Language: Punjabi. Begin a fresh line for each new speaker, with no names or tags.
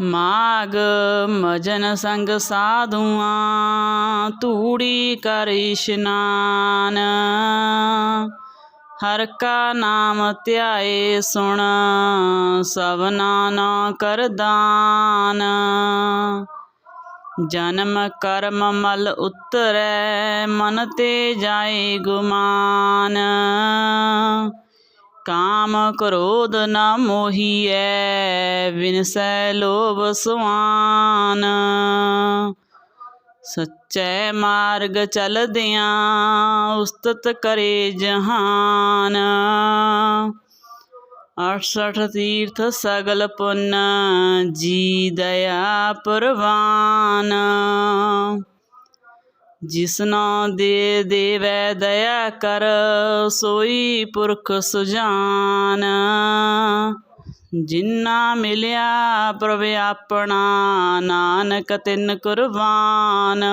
ਮਾਗ ਮਜਨ ਸੰਗ ਸਾਧੂਆਂ ਧੂੜੀ ਕਰ ਇਸ਼ਨਾਨ। ਹਰ ਕਾ ਨਾਮ ਧਿਆਏ ਸੁਣ ਸਭਨਾ ਨਾ ਕਰਦਾਨ ਜਨਮ ਕਰਮ ਮਲ ਉਤਰੈ, ਮਨ ਤੇ ਜਾਏ ਗੁਮਾਨ। ਕਾਮ ਕ੍ਰੋਧ ਨ ਮੋਹੀਐ ਵਿਨਸੈ ਲੋਭ ਸੁਆਨ। ਸੱਚੇ ਮਾਰਗ ਚਲਦਿਆਂ ਉਸਤਤ ਕਰੇ ਜਹਾਨ। 68 ਤੀਰਥ ਸਗਲ ਪੁੰਨ, ਜੀ ਦਇਆ ਪ੍ਰਵਾਨ। ਜਿਸਨਾ ਦੇ ਦੇਵੈ ਦਇਆ ਕਰ, ਸੋਈ ਪੁਰਖ ਸੁਜਾਨ। ਜਿਨ੍ਹਾਂ ਮਿਲਿਆ ਪ੍ਰਭ ਆਪਣਾ, ਨਾਨਕ ਤਿੰਨ ਕੁਰਬਾਨ।